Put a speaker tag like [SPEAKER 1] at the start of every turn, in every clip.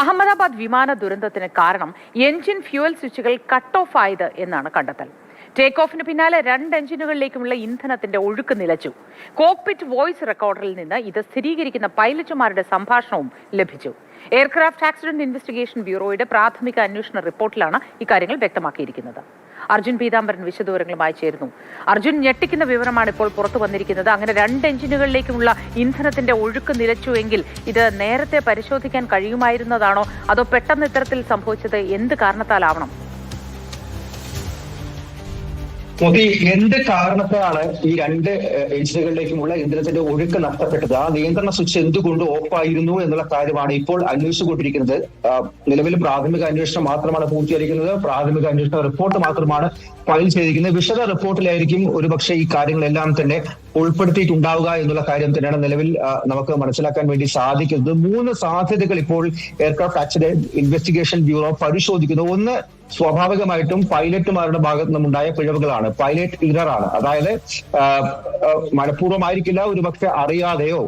[SPEAKER 1] അഹമ്മദാബാദ് വിമാന ദുരന്തത്തിന് കാരണം എഞ്ചിൻ ഫ്യൂവൽ സ്വിച്ചുകൾ കട്ട് ഓഫ് ആയത് എന്നാണ് കണ്ടെത്തൽ. ടേക്ക് ഓഫിന് പിന്നാലെ രണ്ട് എഞ്ചിനുകളിലേക്കുമുള്ള ഇന്ധനത്തിന്റെ ഒഴുക്ക് നിലച്ചു. കോക്പിറ്റ് വോയിസ് റെക്കോർഡറിൽ നിന്ന് ഇത് സ്ഥിരീകരിക്കുന്ന പൈലറ്റുമാരുടെ സംഭാഷണവും ലഭിച്ചു. എയർക്രാഫ്റ്റ് ആക്സിഡന്റ് ഇൻവെസ്റ്റിഗേഷൻ ബ്യൂറോയുടെ പ്രാഥമിക അന്വേഷണ റിപ്പോർട്ടിലാണ് ഇക്കാര്യങ്ങൾ വ്യക്തമാക്കിയിരിക്കുന്നത്. അർജുൻ പീതാംബരൻ വിശദവിവരങ്ങളുമായി ചേരുന്നു. അർജുൻ ഞെട്ടിക്കുന്ന വിവരമാണ് ഇപ്പോൾ പുറത്തു വന്നിരിക്കുന്നത്. അങ്ങനെ രണ്ട് എഞ്ചിനുകളിലേക്കുമുള്ള ഇന്ധനത്തിന്റെ ഒഴുക്ക് നിലച്ചുവെങ്കിൽ ഇത് നേരത്തെ പരിശോധിക്കാൻ കഴിയുമായിരുന്നതാണോ? അതോ പെട്ടെന്ന് ഇത്തരത്തിൽ സംഭവിച്ചത് എന്ത് കാരണത്താലാവണം?
[SPEAKER 2] മോദി എന്ത് കാരണത്താണ് ഈ രണ്ട് എഞ്ചിനുകളിലേക്കുമുള്ള ഇന്ധനത്തിന്റെ ഒഴുക്ക് നഷ്ടപ്പെട്ടത്? ആ നിയന്ത്രണ സ്വിച്ച് എന്തുകൊണ്ട് ഓഫായിരുന്നു എന്നുള്ള കാര്യമാണ് ഇപ്പോൾ അന്വേഷിച്ചുകൊണ്ടിരിക്കുന്നത്. നിലവിൽ പ്രാഥമിക അന്വേഷണം മാത്രമാണ് പൂർത്തീകരിക്കുന്നത്. പ്രാഥമിക അന്വേഷണ റിപ്പോർട്ട് മാത്രമാണ് ഫയൽ ചെയ്തിരിക്കുന്നത്. വിശദ റിപ്പോർട്ടിലായിരിക്കും ഒരുപക്ഷെ ഈ കാര്യങ്ങളെല്ലാം തന്നെ ഉൾപ്പെടുത്തിയിട്ടുണ്ടാവുക എന്നുള്ള കാര്യം തന്നെയാണ് നിലവിൽ നമുക്ക് മനസ്സിലാക്കാൻ വേണ്ടി സാധിക്കുന്നത്. മൂന്ന് സാധ്യതകൾ ഇപ്പോൾ എയർക്രാഫ്റ്റ് ആക്സിഡന്റ് ഇൻവെസ്റ്റിഗേഷൻ ബ്യൂറോ പരിശോധിക്കുന്നു. ഒന്ന് സ്വാഭാവികമായിട്ടും പൈലറ്റുമാരുടെ ഭാഗത്തു നിന്നുണ്ടായ പിഴവുകളാണ്. പൈലറ്റ് ഇററാണ് അതായത് മനഃപൂർവമായിരിക്കില്ല ഒരുപക്ഷെ അറിയാതെയോ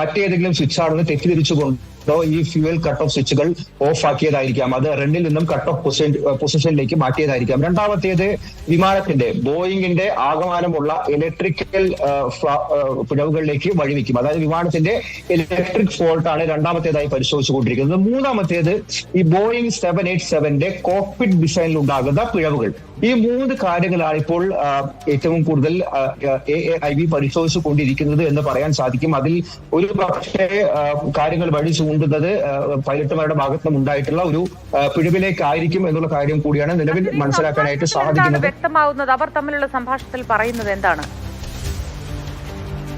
[SPEAKER 2] മറ്റേതെങ്കിലും സ്വിച്ച് ആണെന്ന് തെറ്റിദ്ധരിച്ചുകൊണ്ടോ ഈ ഫ്യൂവൽ കട്ട് ഓഫ് സ്വിച്ചുകൾ ഓഫ് ആക്കിയതായിരിക്കാം അത് റണ്ണിൽ നിന്നും കട്ട് ഓഫ് പൊസിഷനിലേക്ക് മാറ്റിയതായിരിക്കാം. രണ്ടാമത്തേത് വിമാനത്തിന്റെ ബോയിങ്ങിന്റെ ആകമാനമുള്ള ഇലക്ട്രിക്കൽ പിഴവുകളിലേക്ക് വഴിവെക്കും. അതായത് വിമാനത്തിന്റെ ഇലക്ട്രിക് ഫോൾട്ടാണ് രണ്ടാമത്തേതായി പരിശോധിച്ചുകൊണ്ടിരിക്കുന്നത്. മൂന്നാമത്തേത് ഈ ബോയിങ് സെവൻ എയ്റ്റ് സെവന്റെ കോക്പിറ്റ് ഡിസൈനിൽ ഉണ്ടാകുന്ന പിഴവുകൾ. ഈ മൂന്ന് കാര്യങ്ങളാണ് ഇപ്പോൾ ഏറ്റവും കൂടുതൽ എ എ ഐ ബി പരിശോധിച്ചുകൊണ്ടിരിക്കുന്നത് എന്ന് പറയാൻ സാധിക്കും. അതിൽ ഒരു പക്ഷേ കാര്യങ്ങൾ വഴി ചൂണ്ടുന്നത് പൈലറ്റുമാരുടെ ഭാഗത്തു നിന്നും ഉണ്ടായിട്ടുള്ള ഒരു പിഴവിലേക്കായിരിക്കും എന്നുള്ള കാര്യം കൂടിയാണ് നിലവിൽ മനസ്സിലാക്കാനായിട്ട് സാധിക്കുന്നത്.
[SPEAKER 1] വ്യക്തമാവുന്നത്? അവർ തമ്മിലുള്ള സംഭാഷണത്തിൽ പറയുന്നത് എന്താണ്?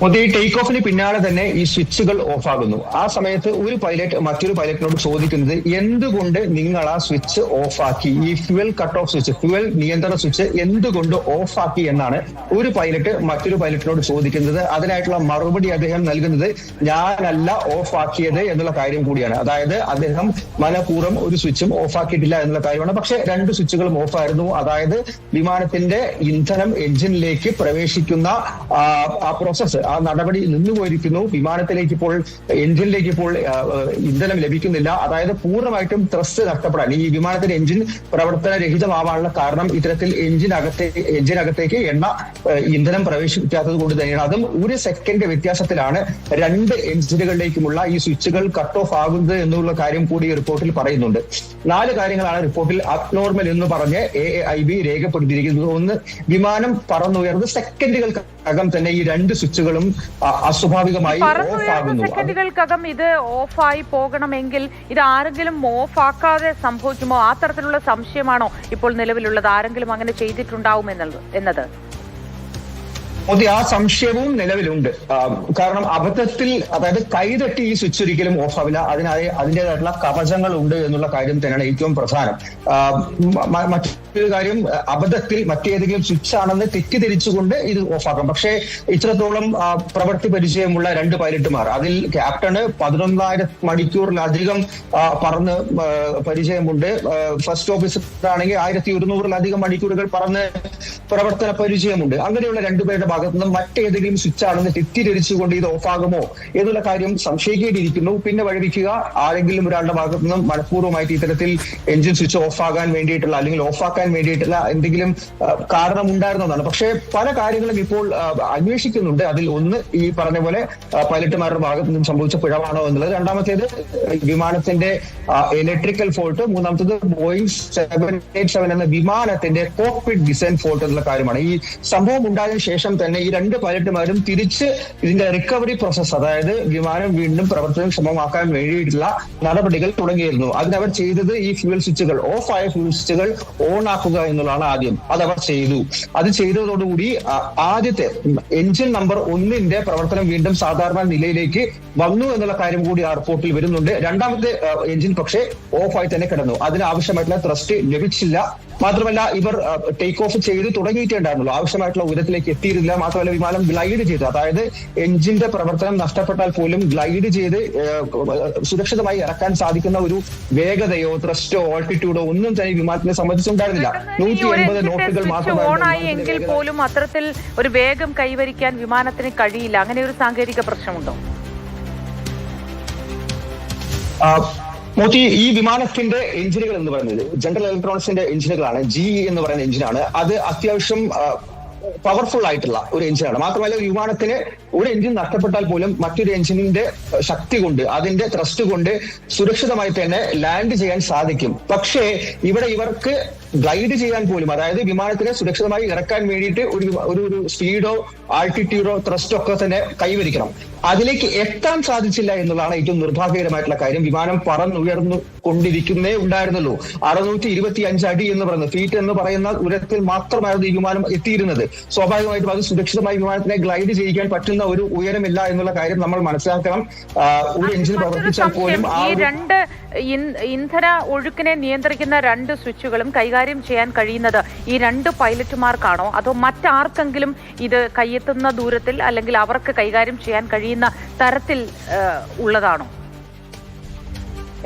[SPEAKER 2] മോദി ടേക്ക് ഓഫിന് പിന്നാലെ തന്നെ ഈ സ്വിച്ചുകൾ ഓഫ് ആകുന്നു. ആ സമയത്ത് ഒരു പൈലറ്റ് മറ്റൊരു പൈലറ്റിനോട് ചോദിക്കുന്നത് എന്തുകൊണ്ട് നിങ്ങൾ ആ സ്വിച്ച് ഓഫ് ആക്കി? ഈ fuel cut off switch fuel നിയന്ത്രണ സ്വിച്ച് എന്തുകൊണ്ട് ഓഫ് ആക്കി എന്നാണ് ഒരു പൈലറ്റ് മറ്റൊരു പൈലറ്റിനോട് ചോദിക്കുന്നത്. അതിനായിട്ടുള്ള മറുപടി അദ്ദേഹം നൽകുന്നത് ഞാനല്ല ഓഫ് ആക്കിയത് എന്നുള്ള കാര്യം കൂടിയാണ്. അതായത് അദ്ദേഹം മനഃപൂർവം ഒരു സ്വിച്ചും ഓഫ് ആക്കിയിട്ടില്ല എന്നുള്ള കാര്യമാണ്. പക്ഷെ രണ്ട് സ്വിച്ചുകളും ഓഫ് ആയിരുന്നു. അതായത് വിമാനത്തിന്റെ ഇന്ധനം എഞ്ചിനിലേക്ക് പ്രവേശിക്കുന്ന ആ പ്രോസസ്സ് ആ നടപടി നിന്നുപോയിരിക്കുന്നു. വിമാനത്തിലേക്ക് ഇപ്പോൾ എഞ്ചിനിലേക്ക് ഇപ്പോൾ ആ, ആ, ഇന്ധനം ലഭിക്കുന്നില്ല. അതായത് പൂർണമായിട്ടും ത്രസ്റ്റ് നഷ്ടപ്പെടാൻ ഈ വിമാനത്തിന്റെ എഞ്ചിൻ പ്രവർത്തനരഹിതമാവാനുള്ള കാരണം ഇത്തരത്തിൽ എഞ്ചിനകത്തെ എഞ്ചിനകത്തേക്ക് എണ്ണ ഇന്ധനം പ്രവേശിക്കാത്തത് കൊണ്ട് തന്നെയാണ്. അതും ഒരു സെക്കൻഡ് വ്യത്യാസത്തിലാണ് രണ്ട് എഞ്ചിനുകളിലേക്കുമുള്ള ഈ സ്വിച്ചുകൾ കട്ട് ഓഫ് ആകുന്നത് എന്നുള്ള കാര്യം കൂടി റിപ്പോർട്ടിൽ പറയുന്നുണ്ട്. നാല് കാര്യങ്ങളാണ് റിപ്പോർട്ടിൽ അബ്നോർമൽ എന്ന് പറഞ്ഞ് എ ഐ ബി രേഖപ്പെടുത്തിയിരിക്കുന്നത് ഒന്ന് വിമാനം പറന്നുയർന്ന് സെക്കൻഡുകൾക്കകം തന്നെ ഈ രണ്ട് സ്വിച്ചുകളും അസ്വാഭാവികമായി
[SPEAKER 1] സെക്കൻഡുകൾക്കകം ഇത് ഓഫായി പോകണമെങ്കിൽ ഇത് ആരെങ്കിലും ഓഫ് ആക്കാതെ സംഭവിക്കുമോ? ആ തരത്തിലുള്ള സംശയമാണോ ഇപ്പോൾ നിലവിലുള്ളത്? ആരെങ്കിലും അങ്ങനെ ചെയ്തിട്ടുണ്ടാവും എന്നുള്ളത് എന്നത്?
[SPEAKER 2] മോദി ആ സംശയവും നിലവിലുണ്ട്. കാരണം അബദ്ധത്തിൽ അതായത് കൈതട്ടി ഈ സ്വിച്ച് ഒരിക്കലും ഓഫ് ആവില്ല. അതിനായി അതിന്റെതായിട്ടുള്ള കവചങ്ങൾ ഉണ്ട് എന്നുള്ള കാര്യം തന്നെയാണ് ഏറ്റവും പ്രധാനം. ആ, മ- മറ്റൊരു കാര്യം അബദ്ധത്തിൽ മറ്റേതെങ്കിലും സ്വിച്ച് ആണെന്ന് തെറ്റിദ്ധരിച്ചുകൊണ്ട് ഇത് ഓഫാക്കാം. പക്ഷേ ഇത്രത്തോളം പ്രവൃത്തി പരിചയമുള്ള രണ്ട് പൈലറ്റുമാർ അതിൽ ക്യാപ്റ്റന് പതിനൊന്നായിരം മണിക്കൂറിലധികം പറന്ന് പരിചയമുണ്ട്. ഫസ്റ്റ് ഓഫീസർ ആണെങ്കിൽ ആയിരത്തി ഒരുന്നൂറിലധികം മണിക്കൂറുകൾ പറന്ന് പ്രവർത്തന പരിചയമുണ്ട്. അങ്ങനെയുള്ള രണ്ടുപേരുടെ ഭാഗത്തു നിന്ന് മറ്റേതെങ്കിലും സ്വിച്ച് ആണെന്ന് തെറ്റിദ്ധരിച്ചുകൊണ്ട് ഇത് ഓഫാകുമോ എന്നുള്ള കാര്യം സംശയിക്കേണ്ടിയിരിക്കുന്നു. പിന്നെ വഴിവെക്കുക ആരെങ്കിലും ഒരാളുടെ ഭാഗത്തു നിന്നും മനഃപൂർവമായിട്ട് ഇത്തരത്തിൽ എഞ്ചിൻ സ്വിച്ച് ഓഫ് ആകാൻ വേണ്ടിയിട്ടുള്ള അല്ലെങ്കിൽ ഓഫാക്കാൻ വേണ്ടിയിട്ടുള്ള എന്തെങ്കിലും കാരണം ഉണ്ടായിരുന്നതാണ് പക്ഷേ പല കാര്യങ്ങളും ഇപ്പോൾ അന്വേഷിക്കുന്നുണ്ട്. അതിൽ ഒന്ന് ഈ പറഞ്ഞ പോലെ പൈലറ്റുമാരുടെ ഭാഗത്തു നിന്നും സംഭവിച്ച പിഴവാണോ എന്നുള്ളത്. രണ്ടാമത്തേത് വിമാനത്തിന്റെ ഇലക്ട്രിക്കൽ ഫോൾട്ട് മൂന്നാമത്തേത് ബോയിങ് സെവൻ എയ്റ്റ് സെവൻ എന്ന വിമാനത്തിന്റെ കോക്പിറ്റ് ഡിസൈൻ ഫോൾട്ട് എന്നുള്ള കാര്യമാണ്. ഈ സംഭവം ഉണ്ടായതിനു ശേഷം തന്നെ ഈ രണ്ട് പൈലറ്റുമാരും തിരിച്ച് ഇതിന്റെ റിക്കവറി പ്രോസസ് അതായത് വിമാനം വീണ്ടും പ്രവർത്തനക്ഷമമാക്കാൻ വേണ്ടിയിട്ടുള്ള നടപടികൾ തുടങ്ങിയിരുന്നു. അതിനവർ ചെയ്തത് ഈ ഫ്യൂൽ സ്വിച്ചുകൾ ഓഫ് ആയ ഫ്യൂൽ സ്വിച്ചുകൾ ഓൺ ആക്കുക എന്നുള്ളതാണ് ആദ്യം. അത് അവർ ചെയ്തു. അത് ചെയ്തതോടുകൂടി ആദ്യത്തെ എഞ്ചിൻ നമ്പർ ഒന്നിന്റെ പ്രവർത്തനം വീണ്ടും സാധാരണ നിലയിലേക്ക് വന്നു എന്നുള്ള കാര്യം കൂടി ആ റിപ്പോർട്ടിൽ വരുന്നുണ്ട്. രണ്ടാമത്തെ എഞ്ചിൻ പക്ഷേ ഓഫായി തന്നെ കിടന്നു. അതിനാവശ്യമായിട്ടുള്ള ത്രസ്റ്റ് ലഭിച്ചില്ല. മാത്രമല്ല ഇവർ ടേക്ക് ഓഫ് ചെയ്ത് തുടങ്ങിയിട്ടേ ഉണ്ടായിരുന്നുള്ളൂ ആവശ്യമായിട്ടുള്ള ഉയരത്തിലേക്ക് എത്തിയിരുന്നില്ല. മാത്രമല്ല വിമാനം ഗ്ലൈഡ് ചെയ്തു. അതായത് എഞ്ചിന്റെ പ്രവർത്തനം നഷ്ടപ്പെട്ടാൽ പോലും ഗ്ലൈഡ് ചെയ്ത് സുരക്ഷിതമായി ഇറക്കാൻ സാധിക്കുന്ന ഒരു വേഗതയോ ത്രസ്റ്റോ ഓൾട്ടിറ്റ്യൂഡോ ഒന്നും തന്നെ വിമാനത്തിനെ സംബന്ധിച്ചുണ്ടായിരുന്നില്ല. നൂറ്റി എൺപത് നോട്ടുകൾ
[SPEAKER 1] എങ്കിൽ പോലും അത്തരത്തിൽ ഒരു വേഗം കൈവരിക്കാൻ വിമാനത്തിന് കഴിയില്ല. അങ്ങനെ ഒരു സാങ്കേതിക പ്രശ്നമുണ്ടോ?
[SPEAKER 2] മോത്തി ഈ വിമാനത്തിന്റെ എഞ്ചിനുകൾ എന്ന് പറയുന്നത് ജനറൽ ഇലക്ട്രോണിക്സിന്റെ എഞ്ചിനുകളാണ് ജി എന്ന് പറയുന്ന എഞ്ചിനാണ്. അത് അത്യാവശ്യം പവർഫുൾ ആയിട്ടുള്ള ഒരു എഞ്ചിനാണ്. മാത്രമല്ല വിമാനത്തിന് ഒരു എഞ്ചിൻ നഷ്ടപ്പെട്ടാൽ പോലും മറ്റൊരു എഞ്ചിനിന്റെ ശക്തി കൊണ്ട് അതിന്റെ ത്രസ്റ്റ് കൊണ്ട് സുരക്ഷിതമായി തന്നെ ലാൻഡ് ചെയ്യാൻ സാധിക്കും. പക്ഷേ ഇവിടെ ഇവർക്ക് ഗൈഡ് ചെയ്യാൻ പോലും അതായത് വിമാനത്തിനെ സുരക്ഷിതമായി ഇറക്കാൻ വേണ്ടിയിട്ട് ഒരു ഒരു സ്പീഡോ ആൾട്ടിറ്റ്യൂഡോ ത്രസ്റ്റോ ഒക്കെ തന്നെ കൈവരിക്കണം. അതിലേക്ക് എത്താൻ സാധിച്ചില്ല എന്നുള്ളതാണ് ഏറ്റവും നിർഭാഗ്യകരമായിട്ടുള്ള കാര്യം. വിമാനം പറന്നുയർന്നു കൊണ്ടിരിക്കുന്നേ ഉണ്ടായിരുന്നുള്ളൂ. അറുന്നൂറ്റി ഇരുപത്തി അഞ്ച് അടി എന്ന് പറയുന്നത് ഫീറ്റ് എന്ന് പറയുന്ന ഉയരത്തിൽ മാത്രമായിരുന്നു ഈ വിമാനം എത്തിയിരുന്നത്. സ്വാഭാവികമായിട്ടും അത് സുരക്ഷിതമായി വിമാനത്തിനെ ഗ്ലൈഡ് ചെയ്യിക്കാൻ പറ്റുന്ന ഒരു ഉയരമില്ല എന്നുള്ള കാര്യം നമ്മൾ മനസ്സിലാക്കണം. ഒരു എഞ്ചിൻ പ്രവർത്തിച്ചാൽ പോലും ആ
[SPEAKER 1] ഈ രണ്ട് ഇന്ധന ഒഴുക്കിനെ നിയന്ത്രിക്കുന്ന രണ്ട് സ്വിച്ചുകളും കൈകാര്യം ചെയ്യാൻ കഴിയുന്നത് ഈ രണ്ട് പൈലറ്റുമാർക്കാണോ? അതോ മറ്റാർക്കെങ്കിലും ഇത് കയ്യെത്തുന്ന ദൂരത്തിൽ അല്ലെങ്കിൽ അവർക്ക് കൈകാര്യം ചെയ്യാൻ കഴിയുന്ന തരത്തിൽ ആ, ഉള്ളതാണോ?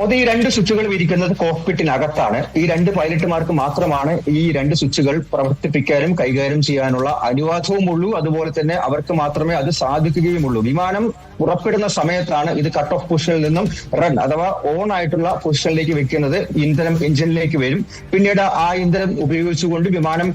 [SPEAKER 2] അത് ഈ രണ്ട് സ്വിച്ചുകൾ ഇരിക്കുന്നത് കോക്പിറ്റിനകത്താണ്. ഈ രണ്ട് പൈലറ്റുമാർക്ക് മാത്രമാണ് ഈ രണ്ട് സ്വിച്ചുകൾ പ്രവർത്തിപ്പിക്കാനും കൈകാര്യം ചെയ്യാനുള്ള അനുവാദവും ഉള്ളൂ അതുപോലെ തന്നെ അവർക്ക് മാത്രമേ അത് സാധിക്കുകയുമുള്ളൂ. വിമാനം പുറപ്പെടുന്ന സമയത്താണ് ഇത് കട്ട് ഓഫ് പൊസിഷനിൽ നിന്നും റൺ അഥവാ ഓൺ ആയിട്ടുള്ള പൊസിഷനിലേക്ക് വെക്കുന്നത് ഇന്ധനം എഞ്ചിനിലേക്ക് വരും. പിന്നീട് ആ ഇന്ധനം ഉപയോഗിച്ചുകൊണ്ട് വിമാനം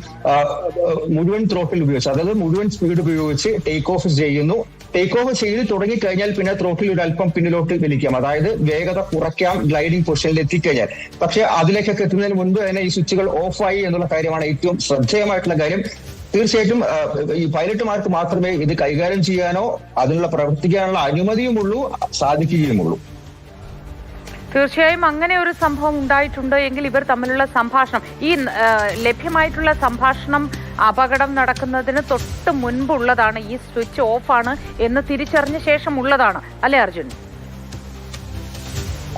[SPEAKER 2] മുഴുവൻ ത്രോട്ടിൽ ഉപയോഗിച്ച് അതായത് മുഴുവൻ സ്പീഡ് ഉപയോഗിച്ച് ടേക്ക് ഓഫ് ചെയ്യുന്നു. ടേക്ക് ഓഫ് ചെയ്ത് തുടങ്ങിക്കഴിഞ്ഞാൽ പിന്നെ ത്രോട്ടിൽ ഒരു അല്പം പിന്നിലോട്ട് വലിക്കാം. അതായത് വേഗത കുറയ്ക്കാം ഗ്ലൈഡിംഗ് പൊസിഷനിൽ എത്തിക്കഴിഞ്ഞാൽ. പക്ഷെ അതിലേക്കൊക്കെ എത്തുന്നതിന് മുൻപ് തന്നെ ഈ സ്വിച്ചുകൾ ഓഫായി എന്നുള്ള കാര്യമാണ് ഏറ്റവും ശ്രദ്ധേയമായിട്ടുള്ള കാര്യം. തീർച്ചയായിട്ടും ഈ പൈലറ്റുമാർക്ക് മാത്രമേ ഇത് കൈകാര്യം ചെയ്യാനോ അതിനുള്ള പ്രവർത്തിക്കാനുള്ള അനുമതിയുമുള്ളൂ സാധിക്കുകയുമുള്ളൂ.
[SPEAKER 1] തീർച്ചയായും അങ്ങനെ ഒരു സംഭവം ഉണ്ടായിട്ടുണ്ട് എങ്കിൽ ഇവർ തമ്മിലുള്ള സംഭാഷണം ഈ ലഭ്യമായിട്ടുള്ള സംഭാഷണം അപകടം നടക്കുന്നതിന് തൊട്ട് മുൻപുള്ളതാണ് ഈ സ്വിച്ച് ഓഫാണ് എന്ന് തിരിച്ചറിഞ്ഞ ശേഷം ഉള്ളതാണ്. അല്ലേ അർജുൻ?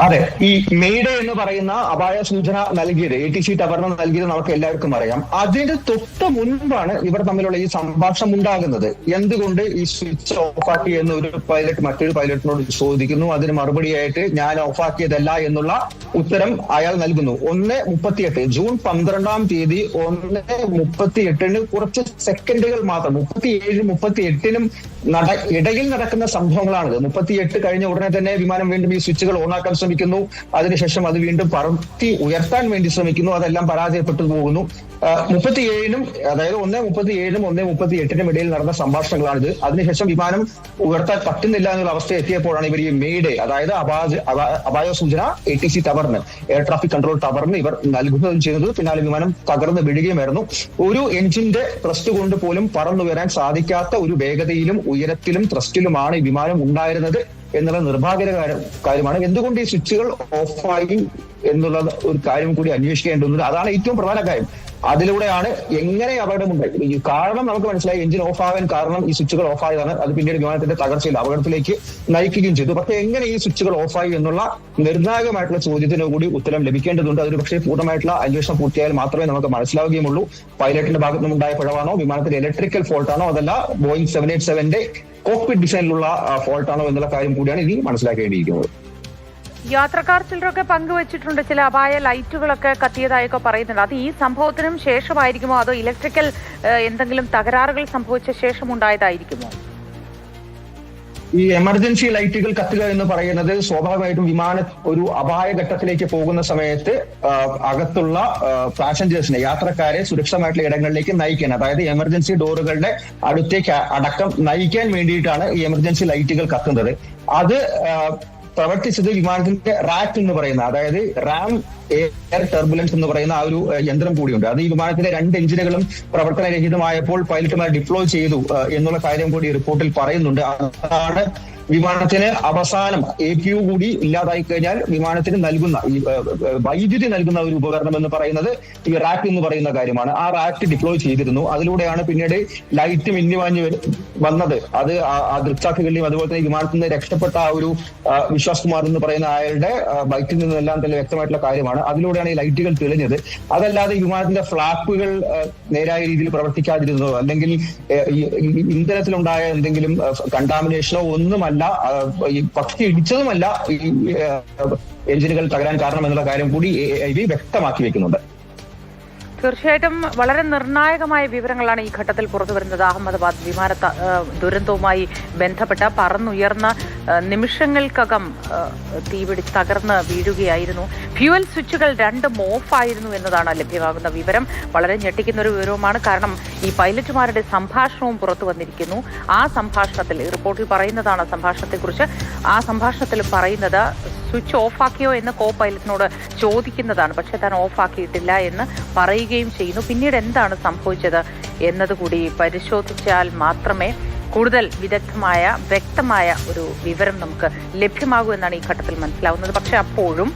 [SPEAKER 2] അതെ ഈ മെയ്ഡേ എന്ന് പറയുന്ന അപായ സൂചന നൽകിയത് എ ടി സി ടവറിന് നൽകിയത് നമുക്ക് എല്ലാവർക്കും അറിയാം. അതിന്റെ തൊട്ട് മുൻപാണ് ഇവർ തമ്മിലുള്ള ഈ സംഭാഷണം ഉണ്ടാകുന്നത്. എന്തുകൊണ്ട് ഈ സ്വിച്ച് ഓഫാക്കി എന്ന് ഒരു പൈലറ്റ് മറ്റൊരു പൈലറ്റിനോട് ചോദിക്കുന്നു. അതിന് മറുപടിയായിട്ട് ഞാൻ ഓഫാക്കിയതല്ല എന്നുള്ള ഉത്തരം അയാൾ നൽകുന്നു. ഒന്ന് മുപ്പത്തിയെട്ട്. ജൂൺ പന്ത്രണ്ടാം തീയതി ഒന്ന് മുപ്പത്തി എട്ടിന് കുറച്ച് സെക്കൻഡുകൾ മാത്രം മുപ്പത്തിയേഴ് മുപ്പത്തി എട്ടിനും നട ഇടയിൽ നടക്കുന്ന സംഭവങ്ങളാണിത്. മുപ്പത്തിയെട്ട് കഴിഞ്ഞ ഉടനെ തന്നെ വിമാനം വീണ്ടും ഈ സ്വിച്ചുകൾ ഓണാക്കാൻ ശ്രമിക്കുന്നു. അതിനുശേഷം അത് വീണ്ടും പറത്തി ഉയർത്താൻ വേണ്ടി ശ്രമിക്കുന്നു. അതെല്ലാം പരാജയപ്പെട്ടു പോകുന്നു. മുപ്പത്തിയേഴിനും അതായത് ഒന്ന് മുപ്പത്തിയേഴിനും ഒന്ന് മുപ്പത്തി എട്ടിനും ഇടയിൽ നടന്ന സംഭാഷണങ്ങളാണിത്. അതിനുശേഷം വിമാനം ഉയർത്താൻ പറ്റുന്നില്ല എന്നുള്ള അവസ്ഥ എത്തിയപ്പോഴാണ് ഇവർ ഈ മെയ്ഡേ അതായത് അപായ അപാ- അപായ സൂചന എ ടി സി ടവറിന് എയർ ട്രാഫിക് കൺട്രോൾ ടവറിന് ഇവർ നൽകുന്നതും ചെയ്യുന്നത് പിന്നാലെ വിമാനം തകർന്ന് വീഴുകയുമായിരുന്നു. ഒരു എഞ്ചിന്റെ ത്രസ്റ്റ് കൊണ്ട് പോലും പറന്നു വരാൻ സാധിക്കാത്ത ഒരു വേഗതയിലും ഉയരത്തിലും ത്രസ്റ്റിലുമാണ് ഈ വിമാനം ഉണ്ടായിരുന്നത് എന്നുള്ള നിർഭാഗ്യകര കാര്യമാണ്. എന്തുകൊണ്ട് ഈ സ്വിച്ചുകൾ ഓഫായി എന്നുള്ള ഒരു കാര്യം കൂടി അന്വേഷിക്കേണ്ടതുണ്ട്. അതാണ് ഏറ്റവും പ്രധാന കാര്യം. അതിലൂടെയാണ് എങ്ങനെ അപകടമുണ്ടായി ഈ കാരണം നമുക്ക് മനസ്സിലായി. എഞ്ചിൻ ഓഫ് ആവാൻ കാരണം ഈ സ്വിച്ചുകൾ ഓഫ് ആയതാണ്. അത് പിന്നീട് വിമാനത്തിന്റെ തകർച്ചയിൽ അപകടത്തിലേക്ക് നയിക്കുകയും ചെയ്തു. പക്ഷെ എങ്ങനെ ഈ സ്വിച്ചുകൾ ഓഫായി എന്നുള്ള നിർണായകമായിട്ടുള്ള ചോദ്യത്തിന് കൂടി ഉത്തരം ലഭിക്കേണ്ടതുണ്ട്. അതൊരു പക്ഷേ പൂർണമായിട്ടുള്ള അന്വേഷണം പൂർത്തിയായാൽ മാത്രമേ നമുക്ക് മനസ്സിലാവുകയുമുള്ളൂ. പൈലറ്റിന്റെ ഭാഗത്തു നിന്നുണ്ടായ പിഴവാണോ? വിമാനത്തിന്റെ ഇലക്ട്രിക്കൽ ഫോൾട്ടാണോ അതല്ല ബോയിങ് സെവൻ എയ്റ്റ് സെവന്റെ കോക്പിറ്റ് ഡിസൈനിലുള്ള ഫോൾട്ടാണോ എന്നുള്ള കാര്യം കൂടിയാണ് ഇനി മനസ്സിലാക്കേണ്ടിയിരിക്കുന്നത്.
[SPEAKER 1] യാത്രക്കാർ ചിലരൊക്കെ പങ്കുവച്ചിട്ടുണ്ട്. ചില അപായ ലൈറ്റുകളൊക്കെ കത്തിയതായൊക്കെ പറയുന്നുണ്ട്. അത് ഈ സംഭവത്തിനും ശേഷമായിരിക്കുമോ? അതോ ഇലക്ട്രിക്കൽ എന്തെങ്കിലും തകരാറുകൾ സംഭവിച്ച ശേഷം ഉണ്ടായതായിരിക്കുമോ
[SPEAKER 2] ഈ എമർജൻസി ലൈറ്റുകൾ കത്തുക എന്ന് പറയുന്നത് സ്വാഭാവികമായിട്ടും വിമാന ഒരു അപായഘട്ടത്തിലേക്ക് പോകുന്ന സമയത്ത് അകത്തുള്ള പാസഞ്ചേഴ്സിനെ യാത്രക്കാരെ സുരക്ഷിതമായിട്ടുള്ള ഇടങ്ങളിലേക്ക് നയിക്കാൻ അതായത് എമർജൻസി ഡോറുകളുടെ അടുത്തേക്ക് അടക്കം നയിക്കാൻ വേണ്ടിയിട്ടാണ് ഈ എമർജൻസി ലൈറ്റുകൾ കത്തുന്നത്. അത് പ്രവർത്തിച്ചത് വിമാനത്തിന്റെ റാറ്റ് എന്ന് പറയുന്ന അതായത് റാം എയർ ടർബുലൻസ് എന്ന് പറയുന്ന ആ ഒരു യന്ത്രം കൂടിയുണ്ട്. അത് ഈ വിമാനത്തിന്റെ രണ്ട് എഞ്ചിനുകളും പ്രവർത്തനരഹിതമായപ്പോൾ പൈലറ്റുമാർ ഡിപ്ലോയ് ചെയ്തു എന്നുള്ള കാര്യം കൂടി റിപ്പോർട്ടിൽ പറയുന്നുണ്ട്. അതാണ് വിമാനത്തിന് അവസാനം എ പി യു കൂടി ഇല്ലാതായി കഴിഞ്ഞാൽ വിമാനത്തിന് നൽകുന്ന ഈ വൈദ്യുതി നൽകുന്ന ഒരു ഉപകരണം എന്ന് പറയുന്നത് ഈ റാക്ക് എന്ന് പറയുന്ന കാര്യമാണ്. ആ റാക്ക് ഡിപ്ലോയ് ചെയ്തിരുന്നു. അതിലൂടെയാണ് പിന്നീട് ലൈറ്റ് മിന്നിമാഞ്ഞ് വരു- വന്നത്. അത് ആ- ദൃക്സാക്ഷികളുടെയും അതുപോലെ തന്നെ വിമാനത്തിൽ നിന്ന് രക്ഷപ്പെട്ട ആ ഒരു വിശ്വാസ് കുമാർ എന്ന് പറയുന്ന അയാളുടെ ബൈക്കിൽ നിന്നെല്ലാം തന്നെ വ്യക്തമായിട്ടുള്ള കാര്യമാണ്. അതിലൂടെയാണ് ഈ ലൈറ്റുകൾ തെളിഞ്ഞത്. അതല്ലാതെ വിമാനത്തിന്റെ ഫ്ലാപ്പുകൾ നേരായ രീതിയിൽ പ്രവർത്തിക്കാതിരുന്നതോ അല്ലെങ്കിൽ ഇന്ധനത്തിലുണ്ടായ എന്തെങ്കിലും കണ്ടാമിനേഷനോ ഒന്നുമല്ല ഈ പക്ഷി ഇടിച്ചതുമല്ല എഞ്ചിനുകൾ തകരാൻ കാരണം എന്നുള്ള കാര്യം കൂടി ഇത് വ്യക്തമാക്കി വെക്കുന്നുണ്ട്.
[SPEAKER 1] തീർച്ചയായിട്ടും വളരെ നിർണായകമായ വിവരങ്ങളാണ് ഈ ഘട്ടത്തിൽ പുറത്തു വരുന്നത് അഹമ്മദാബാദ് വിമാന ദുരന്തവുമായി ബന്ധപ്പെട്ട പറന്നുയർന്ന നിമിഷങ്ങൾക്കകം തീപിടി തകർന്ന് വീഴുകയായിരുന്നു. ഫ്യൂവൽ സ്വിച്ചുകൾ രണ്ടും ഓഫായിരുന്നു എന്നതാണ് ലഭ്യമാകുന്ന വിവരം. വളരെ ഞെട്ടിക്കുന്ന ഒരു വിവരവുമാണ്. കാരണം ഈ പൈലറ്റുമാരുടെ സംഭാഷണവും പുറത്തു വന്നിരിക്കുന്നു. ആ സംഭാഷണത്തിൽ റിപ്പോർട്ടിൽ പറയുന്നതാണ് സംഭാഷണത്തെക്കുറിച്ച്. ആ സംഭാഷണത്തിൽ പറയുന്നത് സ്വിച്ച് ഓഫാക്കിയോ എന്ന് കോ പൈലറ്റിനോട് ചോദിക്കുന്നതാണ്. പക്ഷേ താൻ ഓഫാക്കിയിട്ടില്ല എന്ന് പറയുകയും ചെയ്യുന്നു. പിന്നീട് എന്താണ് സംഭവിച്ചത് എന്നതുകൂടി പരിശോധിച്ചാൽ മാത്രമേ കൂടുതൽ വിദഗ്ധമായ വ്യക്തമായ ഒരു വിവരം നമുക്ക് ലഭ്യമാകൂ എന്നാണ് ഈ ഘട്ടത്തിൽ മനസ്സിലാവുന്നത്. പക്ഷെ അപ്പോഴും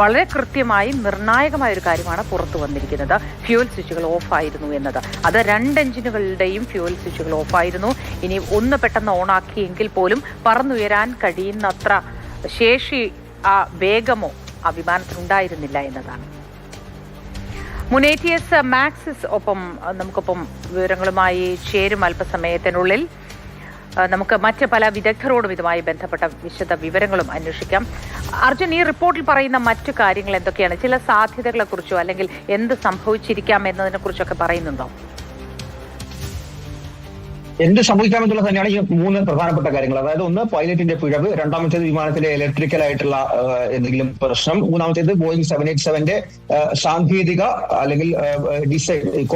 [SPEAKER 1] വളരെ കൃത്യമായി നിർണായകമായ ഒരു കാര്യമാണ് പുറത്തു വന്നിരിക്കുന്നത്. ഫ്യൂൽ സ്വിച്ചുകൾ ഓഫായിരുന്നു എന്നത്. അത് രണ്ട് എഞ്ചിനുകളുടെയും ഫ്യൂൽ സ്വിച്ചുകൾ ഓഫായിരുന്നു ഇനി ഒന്ന് പെട്ടെന്ന് ഓണാക്കിയെങ്കിൽ പോലും പറന്നുയരാൻ കഴിയുന്നത്ര ശേഷി ആ വേഗമോ ആ വിമാനത്തിനുണ്ടായിരുന്നില്ല എന്നതാണ്. എസ് മാക്സിസ് ഒപ്പം നമുക്കൊപ്പം വിവരങ്ങളുമായി ചേരും അല്പസമയത്തിനുള്ളിൽ. നമുക്ക് മറ്റ് പല വിദഗ്ധരോടും ഇതുമായി ബന്ധപ്പെട്ട വിശദ വിവരങ്ങളും അന്വേഷിക്കാം. അർജുൻ ഈ റിപ്പോർട്ടിൽ പറയുന്ന മറ്റു കാര്യങ്ങൾ എന്തൊക്കെയാണ്? ചില സാധ്യതകളെ കുറിച്ചോ അല്ലെങ്കിൽ എന്ത് സംഭവിച്ചിരിക്കാം എന്നതിനെ കുറിച്ചൊക്കെ പറയുന്നുണ്ടോ?
[SPEAKER 2] എന്ത് സംഭവിക്കാമെന്നുള്ളത് തന്നെയാണ് ഈ മൂന്ന് പ്രധാനപ്പെട്ട കാര്യങ്ങൾ. അതായത് ഒന്ന് പൈലറ്റിന്റെ പിഴവ്. രണ്ടാമത്തേത് വിമാനത്തിലെ ഇലക്ട്രിക്കൽ ആയിട്ടുള്ള എന്തെങ്കിലും പ്രശ്നം. മൂന്നാമത്തേത് ബോയിങ് സെവൻ എയ്റ്റ് സെവന്റെ സാങ്കേതിക അല്ലെങ്കിൽ ഡിസൈൻ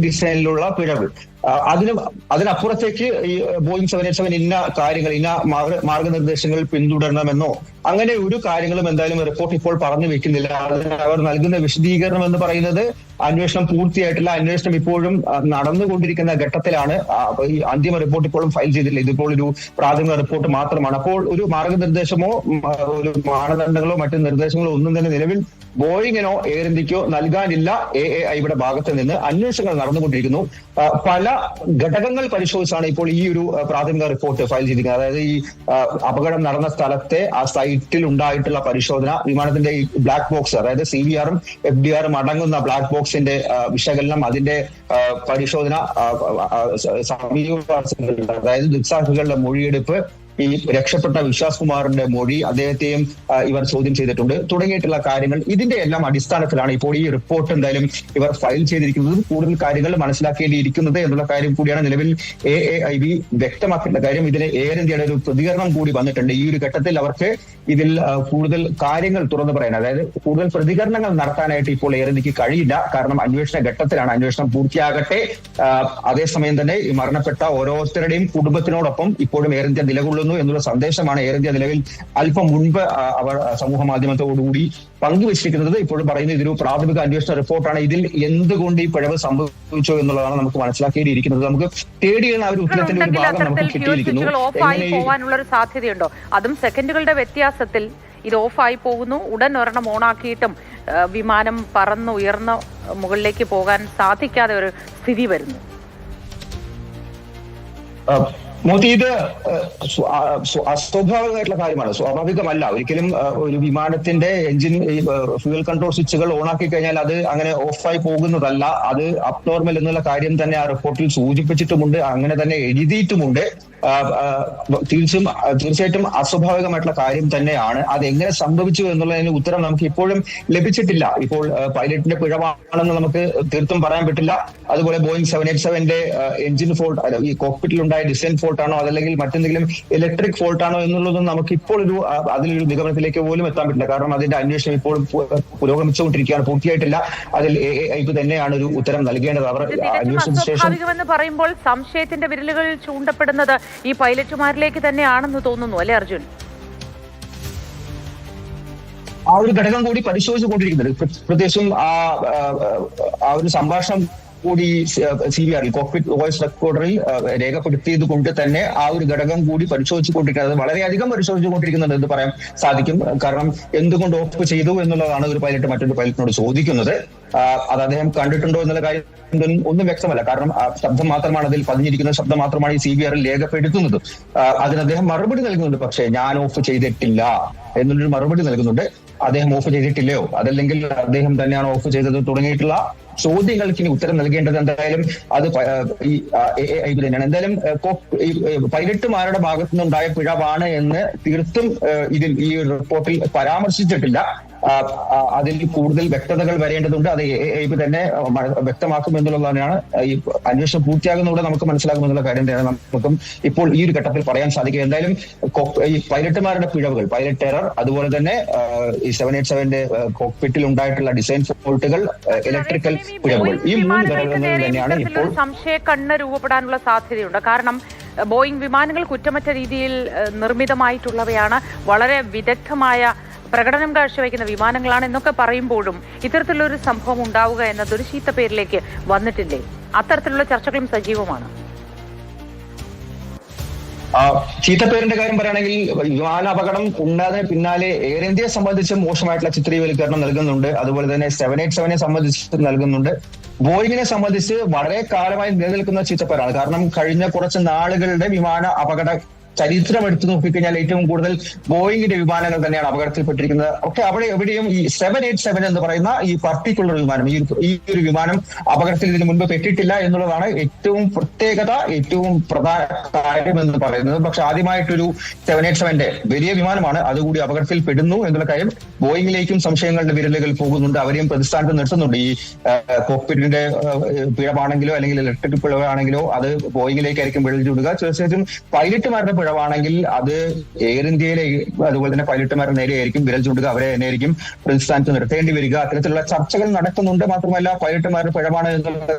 [SPEAKER 2] ഡിസൈനിലുള്ള പിഴവ്. അതിന് അതിനപ്പുറത്തേക്ക് ഈ ബോയിങ് സെവൻ എയ്റ്റ് സെവൻ ഇന്ന കാര്യങ്ങൾ ഇന്ന മാർഗ- മാർഗനിർദ്ദേശങ്ങൾ പിന്തുടരണമെന്നോ അങ്ങനെ ഒരു കാര്യങ്ങളും എന്തായാലും റിപ്പോർട്ട് ഇപ്പോൾ പറഞ്ഞു വെക്കുന്നില്ല. അവർ നൽകുന്ന വിശദീകരണം എന്ന് പറയുന്നത് അന്വേഷണം പൂർത്തിയായിട്ടില്ല. അന്വേഷണം ഇപ്പോഴും നടന്നുകൊണ്ടിരിക്കുന്ന ഘട്ടത്തിലാണ്. ഈ അന്തിമ റിപ്പോർട്ട് ഇപ്പോഴും ഫയൽ ചെയ്തിട്ടില്ല. ഇതിപ്പോൾ ഒരു പ്രാഥമിക റിപ്പോർട്ട് മാത്രമാണ്. അപ്പോൾ ഒരു മാർഗനിർദ്ദേശമോ ഒരു മാനദണ്ഡങ്ങളോ മറ്റു നിർദ്ദേശങ്ങളോ ഒന്നും തന്നെ നിലവിൽ ബോയിങ്ങിനോ എയർ ഇന്ത്യക്കോ നൽകാനില്ല. എ എ ഐയുടെ ഭാഗത്ത് നിന്ന് അന്വേഷണങ്ങൾ നടന്നുകൊണ്ടിരിക്കുന്നു. പല ഘടകങ്ങൾ പരിശോധിച്ചാണ് ഇപ്പോൾ ഈ ഒരു പ്രാഥമിക റിപ്പോർട്ട് ഫയൽ ചെയ്തിരിക്കുന്നത്. അതായത് ഈ അപകടം നടന്ന സ്ഥലത്തെ ആ സൈറ്റിൽ ഉണ്ടായിട്ടുള്ള പരിശോധന വിമാനത്തിന്റെ ഈ ബ്ലാക്ക് ബോക്സ് അതായത് സി വി ആറും എഫ് ഡി ആറും അടങ്ങുന്ന ബ്ലാക്ക് ബോക്സിന്റെ വിശകലനം അതിന്റെ പരിശോധന സമീപവാസികളുടെ അതായത് ദൃക്സാക്ഷികളുടെ മൊഴിയെടുപ്പ് ഈ രക്ഷപ്പെട്ട വിശ്വാസ് കുമാറിന്റെ മൊഴി അദ്ദേഹത്തെയും ഇവർ ചോദ്യം ചെയ്തിട്ടുണ്ട്. തുടങ്ങിയിട്ടുള്ള കാര്യങ്ങൾ ഇതിന്റെ എല്ലാം അടിസ്ഥാനത്തിലാണ് ഇപ്പോൾ ഈ റിപ്പോർട്ട് എന്തായാലും ഇവർ ഫയൽ ചെയ്തിരിക്കുന്നത്. കൂടുതൽ കാര്യങ്ങൾ മനസ്സിലാക്കേണ്ടിയിരിക്കുന്നത് എന്നുള്ള കാര്യം കൂടിയാണ് നിലവിൽ എ എ ഐ ബി വ്യക്തമാക്കേണ്ട കാര്യം. ഇതിന് എയർ ഇന്ത്യയുടെ ഒരു പ്രതികരണം കൂടി വന്നിട്ടുണ്ട്. ഈ ഒരു ഘട്ടത്തിൽ അവർക്ക് ഇതിൽ കൂടുതൽ കാര്യങ്ങൾ തുറന്നു പറയാൻ അതായത് കൂടുതൽ പ്രതികരണങ്ങൾ നടത്താനായിട്ട് ഇപ്പോൾ എയർ ഇന്ത്യയ്ക്ക് കഴിയില്ല. കാരണം അന്വേഷണ ഘട്ടത്തിലാണ്. അന്വേഷണം പൂർത്തിയാകട്ടെ. അതേസമയം തന്നെ മരണപ്പെട്ട ഓരോരുത്തരുടെയും കുടുംബത്തിനോടൊപ്പം ഇപ്പോഴും എയർ ഇന്ത്യ നിലകൊള്ളുന്നു എന്നുള്ള സന്ദേശമാണ് എയർ ഇന്ത്യ നിലവിൽ അല്പം മുൻപ് അവർ സമൂഹ മാധ്യമത്തോടുകൂടി പങ്കുവച്ചിരിക്കുന്നത്. ഇപ്പോഴും പറയുന്നത് ഇതൊരു പ്രാഥമിക അന്വേഷണ റിപ്പോർട്ടാണ്. ഇതിൽ എന്തുകൊണ്ട് ഈ പിഴവ് സംഭവിച്ചു എന്നുള്ളതാണ് നമുക്ക് മനസ്സിലാക്കേണ്ടിയിരിക്കുന്നത്. നമുക്ക് തേടിയുള്ള ആ ഒരു ഉത്തരത്തിന്റെ ഒരു ഭാഗം നമുക്ക് കിട്ടിയിരിക്കുന്നു.
[SPEAKER 1] സാധ്യതയുണ്ടോ? അതും സെക്കൻഡുകളുടെ വ്യത്യാസത്തിൽ ഇത് ഓഫായി പോകുന്നു. ഉടൻ ഒരെണ്ണം ഓണാക്കിയിട്ടും വിമാനം പറന്ന് ഉയർന്ന മുകളിലേക്ക് പോകാൻ സാധിക്കാതെ ഒരു സ്ഥിതി വരുന്നു.
[SPEAKER 2] മോദി ഇത് അസ്വാഭാവികമായിട്ടുള്ള കാര്യമാണ്. സ്വാഭാവികമല്ല. ഒരിക്കലും ഒരു വിമാനത്തിന്റെ എഞ്ചിൻ ഫ്യൂവൽ കൺട്രോൾ സ്വിച്ചുകൾ ഓണാക്കി കഴിഞ്ഞാൽ അത് അങ്ങനെ ഓഫായി പോകുന്നതല്ല. അത് അബ്നോർമൽ എന്നുള്ള കാര്യം തന്നെ ആ റിപ്പോർട്ടിൽ സൂചിപ്പിച്ചിട്ടുമുണ്ട്. അങ്ങനെ തന്നെ എഴുതിയിട്ടുമുണ്ട്. തീർച്ചയായും ആ, തീർച്ചയായിട്ടും അസ്വാഭാവികമായിട്ടുള്ള കാര്യം തന്നെയാണ്. അത് എങ്ങനെ സംഭവിച്ചു എന്നുള്ളതിന് ഉത്തരം നമുക്ക് ഇപ്പോഴും ലഭിച്ചിട്ടില്ല. ഇപ്പോൾ പൈലറ്റിന്റെ പിഴവാണെന്ന് നമുക്ക് തീർത്തും പറയാൻ പറ്റില്ല. അതുപോലെ ബോയിങ് സെവൻ എയ്റ്റ് സെവന്റെ എഞ്ചിൻ ഫോൾട്ട് ഈ കോക്പിറ്റിൽ ഉണ്ടായ ഡിസൈൻ ഫോൾട്ട് ആണോ അതല്ലെങ്കിൽ മറ്റെന്തെങ്കിലും ഇലക്ട്രിക് ഫോൾട്ടാണോ ആണോ എന്നുള്ളതൊന്നും നമുക്ക് ഇപ്പോൾ ഒരു അതിലൊരു നിഗമനത്തിലേക്ക് പോലും എത്താൻ പറ്റില്ല. കാരണം അതിന്റെ അന്വേഷണം ഇപ്പോഴും പുരോഗമിച്ചുകൊണ്ടിരിക്കുകയാണ്. പൂർത്തിയായിട്ടില്ല. അതിൽ എ ഐക്ക് തന്നെയാണ് ഒരു ഉത്തരം നൽകേണ്ടത്. അവർ ശേഷം
[SPEAKER 1] പറയുമ്പോൾ സംശയത്തിന്റെ വിരലുകൾ ചൂണ്ടപ്പെടുന്നത് ഈ പൈലറ്റുമാരിലേക്ക് തന്നെയാണെന്ന് തോന്നുന്നു അല്ലെ അർജുൻ?
[SPEAKER 2] ആ ഒരു ഘടകം കൂടി പരിശോധിച്ചു കൊണ്ടിരിക്കുന്നുണ്ട് പ്രത്യേകിച്ചും ആ ആ, ഒരു സംഭാഷണം കൂടി സി ബി ആറിൽ കോക്പിറ്റ് വോയിസ് റെക്കോർഡറിൽ രേഖപ്പെടുത്തിയത് കൊണ്ട് തന്നെ ആ ഒരു ഘടകം കൂടി പരിശോധിച്ചു കൊണ്ടിരിക്കുന്നത് വളരെയധികം പരിശോധിച്ചു കൊണ്ടിരിക്കുന്നുണ്ട് എന്ന് പറയാൻ സാധിക്കും. കാരണം എന്തുകൊണ്ട് ഓഫ് ചെയ്തു എന്നുള്ളതാണ് ഒരു പൈലറ്റ് മറ്റൊരു പൈലറ്റിനോട് ചോദിക്കുന്നത്. അത് അദ്ദേഹം കണ്ടിട്ടുണ്ടോ എന്നുള്ള കാര്യം ഒന്നും- വ്യക്തമല്ല. കാരണം ശബ്ദം മാത്രമാണ് അതിൽ പതിഞ്ഞിരിക്കുന്ന ശബ്ദം മാത്രമാണ് ഈ സി ബി ആറിൽ രേഖപ്പെടുത്തുന്നത്. അതിന് അദ്ദേഹം മറുപടി നൽകുന്നുണ്ട്. പക്ഷേ ഞാൻ ഓഫ് ചെയ്തിട്ടില്ല എന്നുള്ളൊരു മറുപടി നൽകുന്നുണ്ട്. അദ്ദേഹം ഓഫ് ചെയ്തിട്ടില്ലയോ? അതല്ലെങ്കിൽ അദ്ദേഹം തന്നെയാണ് ഓഫ് ചെയ്തത് തുടങ്ങിയിട്ടുള്ള ചോദ്യങ്ങൾക്ക് ഇനി ഉത്തരം നൽകേണ്ടത് എന്തായാലും അത് ഈ തന്നെയാണ്. എന്തായാലും പൈലറ്റുമാരുടെ ഭാഗത്തു നിന്നുണ്ടായ പിഴവാണ് എന്ന് തീർത്തും ഇതിൽ ഈ റിപ്പോർട്ടിൽ പരാമർശിച്ചിട്ടില്ല. അതിൽ കൂടുതൽ വ്യക്തതകൾ വരേണ്ടതുണ്ട്. അത് ബി തന്നെ വ്യക്തമാക്കും എന്നുള്ളതാണ്. ഈ അന്വേഷണം പൂർത്തിയാകുന്നതോടെ നമുക്ക് മനസ്സിലാകും എന്നുള്ള കാര്യം തന്നെയാണ് നമുക്കും ഇപ്പോൾ ഈ ഒരു ഘട്ടത്തിൽ പറയാൻ സാധിക്കും എന്തായാലും ഈ പൈലറ്റുമാരുടെ പിഴവുകൾ പൈലറ്റ് ടെറർ അതുപോലെ തന്നെ ഈ സെവൻ എയ്റ്റ് സെവന്റെ കോക്പിറ്റിൽ ഉണ്ടായിട്ടുള്ള ഡിസൈൻ ഫോൾട്ടുകൾ ഇലക്ട്രിക്കൽ പിഴവുകൾ ഈ മൂന്ന് ഘടകങ്ങൾ തന്നെയാണ് ഇപ്പോൾ
[SPEAKER 1] സംശയക്കണ്ണ് സംശയ കണ്ണ് രൂപപ്പെടാനുള്ള സാധ്യതയുണ്ട്. കാരണം ബോയിങ് വിമാനങ്ങൾ കുറ്റമറ്റ രീതിയിൽ നിർമ്മിതമായിട്ടുള്ളവയാണ്. വളരെ വിദഗ്ധമായ പ്രകടനം കാഴ്ചവെക്കുന്ന വിമാനങ്ങളാണ് എന്നൊക്കെ പറയുമ്പോഴും ഇത്തരത്തിലൊരു സംഭവം ഉണ്ടാവുക എന്ന ചീത്ത പേരിലേക്ക് വന്നിട്ടില്ലേ? അത്തരത്തിലുള്ള ചർച്ചകളും സജീവമാണ്.
[SPEAKER 2] ചീത്തപ്പേരിന്റെ കാര്യം പറയുകയാണെങ്കിൽ വിമാന അപകടം ഉണ്ടായതിന് പിന്നാലെ എയർ ഇന്ത്യയെ സംബന്ധിച്ച് മോശമായിട്ടുള്ള ചിത്രീകരണം നൽകുന്നുണ്ട്. അതുപോലെ തന്നെ സെവൻ എയ്റ്റ് സെവനെ സംബന്ധിച്ച് നൽകുന്നുണ്ട്. ബോയിങ്ങിനെ സംബന്ധിച്ച് വളരെ കാലമായി നിലനിൽക്കുന്ന ചീത്തപ്പേരാണ് കാരണം കഴിഞ്ഞ കുറച്ച് നാളുകളുടെ വിമാന അപകട ചരിത്രം എടുത്തു നോക്കിക്കഴിഞ്ഞാൽ ഏറ്റവും കൂടുതൽ ബോയിങ്ങിന്റെ വിമാനങ്ങൾ തന്നെയാണ് അപകടത്തിൽപ്പെട്ടിരിക്കുന്നത്. ഒക്കെ അവിടെ എവിടെയും ഈ സെവൻ എയ്റ്റ് സെവൻ എന്ന് പറയുന്ന ഈ പർട്ടിക്കുലർ വിമാനം ഈ ഈ ഒരു വിമാനം അപകടത്തിൽ ഇതിനു മുൻപ് പെട്ടിട്ടില്ല എന്നുള്ളതാണ് ഏറ്റവും പ്രത്യേകത ഏറ്റവും പ്രധാന കാര്യം എന്ന് പറയുന്നത്. പക്ഷെ ആദ്യമായിട്ടൊരു സെവൻ എയ്റ്റ് സെവന്റെ വലിയ വിമാനമാണ് അതുകൂടി അപകടത്തിൽ പെടുന്നു എന്നുള്ള കാര്യം ബോയിങ്ങിലേക്കും സംശയങ്ങളുടെ വിരലുകൾ പോകുന്നുണ്ട്. അവരെയും പ്രതിസ്ഥാനത്ത് നിർത്തുന്നുണ്ട്. ഈ കോക്പിറ്റിന്റെ പിഴവാണെങ്കിലോ അല്ലെങ്കിൽ ഇലക്ട്രിക് പിഴവാണെങ്കിലോ അത് ബോയിങ്ങിലേക്കായിരിക്കും വിരൽ ചൂടുക തീർച്ചയായിട്ടും പൈലറ്റുമാരുടെ പിഴവാണെങ്കിൽ അത് എയർ ഇന്ത്യയിലെ അതുപോലെ തന്നെ പൈലറ്റുമാരുടെ നേരെയായിരിക്കും വിരൽ ചൂണ്ടുക അവരെ തന്നെയായിരിക്കും പ്രതിസ്ഥാനത്ത് നിർത്തേണ്ടി വരിക അത്തരത്തിലുള്ള ചർച്ചകൾ നടക്കുന്നുണ്ട് മാത്രമല്ല പൈലറ്റുമാരുടെ പിഴവാണ് എന്നുള്ള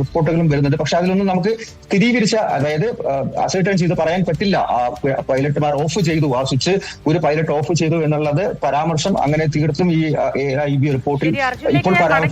[SPEAKER 2] റിപ്പോർട്ടുകളും വരുന്നുണ്ട് പക്ഷെ അതിലൊന്നും നമുക്ക് സ്ഥിരീകരിച്ച അതായത് അസൈറ്റേൺ ചെയ്ത് പറയാൻ പറ്റില്ല ആ പൈലറ്റുമാർ ഓഫ് ചെയ്തു ആ സ്വിച്ച് ഒരു പൈലറ്റ് ഓഫ് ചെയ്തു എന്നുള്ളത് പരാമർശം അങ്ങനെ തീർത്തും ഈ റിപ്പോർട്ടിൽ ഇപ്പോൾ
[SPEAKER 1] ഞാൻ